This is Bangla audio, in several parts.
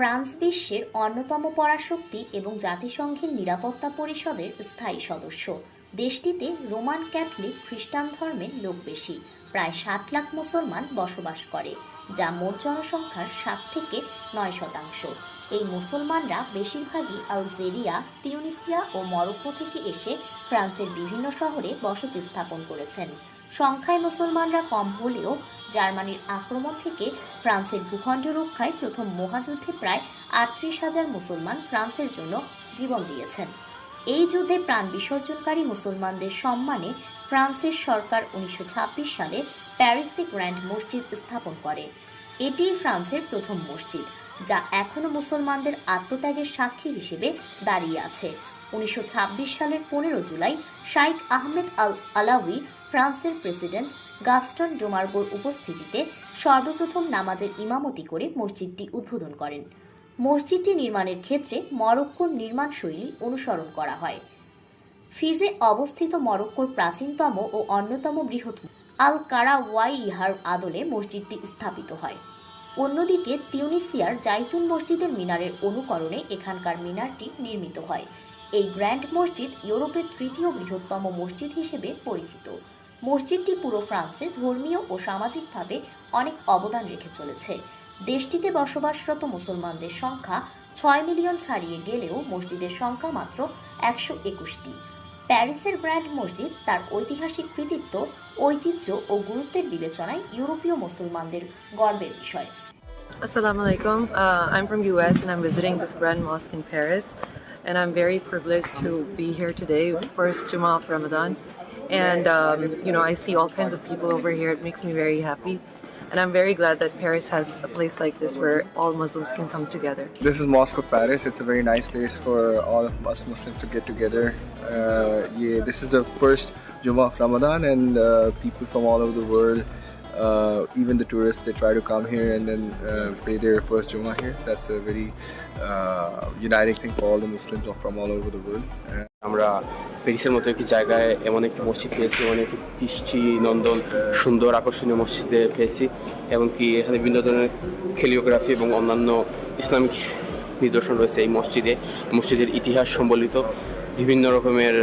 ফ্রান্স বিশ্বের অন্যতম পরাশক্তি এবং জাতিসংঘের নিরাপত্তা পরিষদের স্থায়ী সদস্য। দেশটিতে রোমান ক্যাথলিক খ্রিস্টান ধর্মের লোক বেশি, প্রায় ষাট লাখ মুসলমান বসবাস করে, যা মোট জনসংখ্যার সাত থেকে নয় শতাংশ। এই মুসলমানরা বেশিরভাগই আলজেরিয়া, তিউনিসিয়া ও মরক্কো থেকে এসে ফ্রান্সের বিভিন্ন শহরে বসতি স্থাপন করেছেন। সংখ্যায় মুসলমানরা কম হলেও জার্মানির আক্রমণ থেকে ফ্রান্সের ভূখণ্ড রক্ষায় প্রথম মহাযুদ্ধে প্রায় আটত্রিশ হাজার মুসলমান ফ্রান্সের জন্য জীবন দিয়েছেন। এই যুদ্ধে প্রাণ বিসর্জনকারী মুসলমানদের সম্মানে ফ্রান্সের সরকার উনিশশো ছাব্বিশ সালে প্যারিসে গ্র্যান্ড মসজিদ স্থাপন করে। এটি ফ্রান্সের প্রথম মসজিদ, যা এখনও মুসলমানদের আত্মত্যাগের সাক্ষী হিসেবে দাঁড়িয়ে আছে। উনিশশো ছাব্বিশ সালের পনেরো জুলাই শাইখ আহমেদ আল আলাউই ফ্রান্সের প্রেসিডেন্ট গাস্টন ডোমার্বোর উপস্থিতিতে সর্বপ্রথম নামাজের ইমামতি করে মসজিদটি উদ্বোধন করেন। মসজিদটি নির্মাণের ক্ষেত্রে মরক্কোর নির্মাণ শৈলী অনুসরণ করা হয়। ফিজে অবস্থিত মরক্কোর প্রাচীনতম ও অন্যতম বৃহৎ আল কারা ওয়াই ইহার আদলে মসজিদটি স্থাপিত হয়। অন্যদিকে তিউনিসিয়ার জাইতুন মসজিদের মিনারের অনুকরণে এখানকার মিনারটি নির্মিত হয়। এই গ্র্যান্ড মসজিদ ইউরোপের তৃতীয় বৃহত্তম মসজিদ হিসেবে পরিচিত। মসজিদটি পুরো ফ্রান্সে ধর্মীয় ও সামাজিকভাবে অনেক অবদান রেখে চলেছে দেশটিতে বসবাসরত মুসলমানদের সংখ্যা ছয় মিলিয়ন ছাড়িয়ে গেলেও মসজিদের সংখ্যা মাত্র একশো একুশটি প্যারিসের গ্র্যান্ড মসজিদ তার ঐতিহাসিক কৃতিত্ব ঐতিহ্য ও গুরুত্বের বিবেচনায় ইউরোপীয় মুসলমানদের গর্বের বিষয় Assalamu alaikum. Uh, I'm from US and I'm visiting this Grand Mosque in Paris. And I'm very privileged to be here today, first Jummah of Ramadan. And, um, you know, I see all kinds of people over here. It makes me very happy. And I'm very glad that Paris has a place like this where all Muslims can come together. This is Mosque of Paris. It's a very nice place for all of us Muslims to get together. Uh, yeah, this is the first Jummah of Ramadan, and uh, people from all over the world, uh, even the tourists, they try to come here and then uh, pray their first Jummah here. That's a very uh, uniting thing for all the Muslims from all over the world. আমরা প্যারিসের মতো একটি জায়গায় এমন একটি মসজিদ পেয়েছি অনেক দৃষ্টি নন্দন সুন্দর আকর্ষণীয় মসজিদে পেয়েছি এমনকি এখানে বিভিন্ন ধরনের খেলিওগ্রাফি এবং অন্যান্য ইসলামিক নিদর্শন রয়েছে এই মসজিদে মসজিদের ইতিহাস সম্বলিত বিভিন্ন রকমের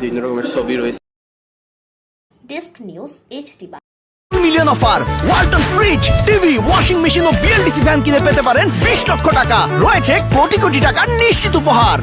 বিভিন্ন রকমের ছবি রয়েছে desk news HD million offer Walton fridge TV washing machine ও বিএলডিসি ফ্যান কিনে পেতে পারেন বিশ লক্ষ টাকা। রয়েছে কোটি কোটি টাকার নিশ্চিত উপহার।